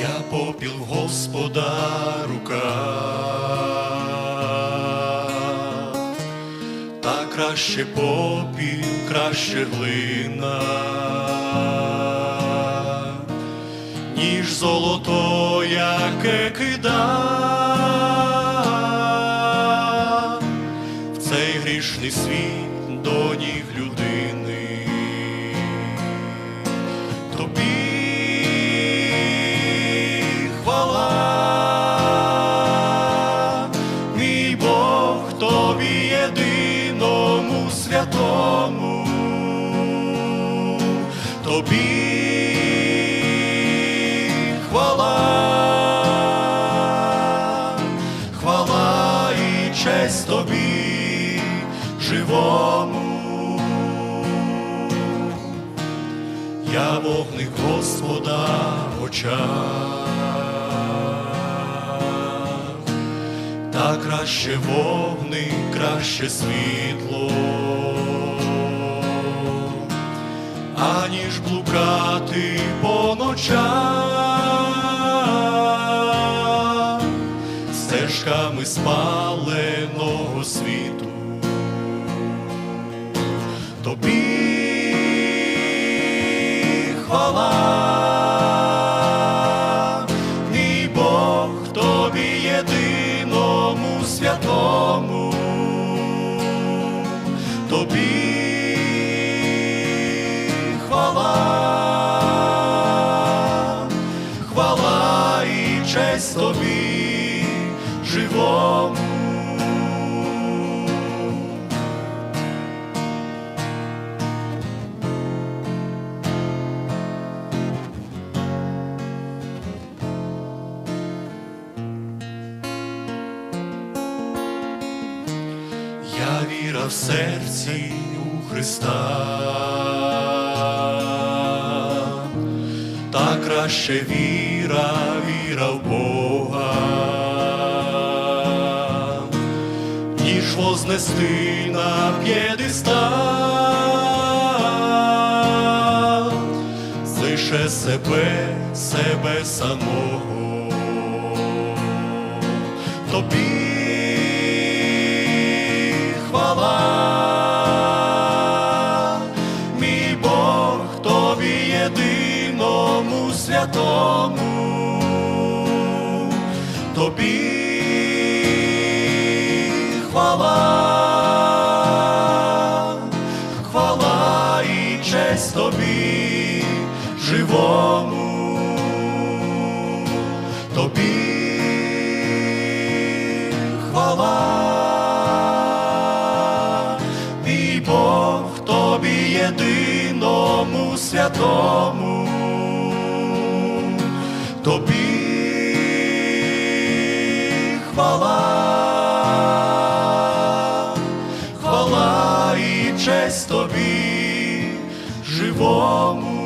Я попіл Господа рука, та краще попіл, краще глина, ніж золото, яке кида в цей грішний світ до ніг людини. Тобі святому, тобі хвала, хвала і честь тобі живому. Я вогник Господа в очах, та краще вогник, краще світло, аніж блукати по ночах, стежками спаленого світу. Тобі хвала, мій Бог, тобі єдиному святому, тобі хвала і честь тобі живому. Я віра в серці у Христа, та краще віра, віра в Бога, ніж вознести на п'єдестал. Лише себе, себе самого. Тобі хвала, мій Бог, тобі єдиному святому, тобі хвала, хвала і честь тобі живому, тобі хвала, мій Бог, тобі єдиному святому, тобі хвала, хвала і честь тобі живому.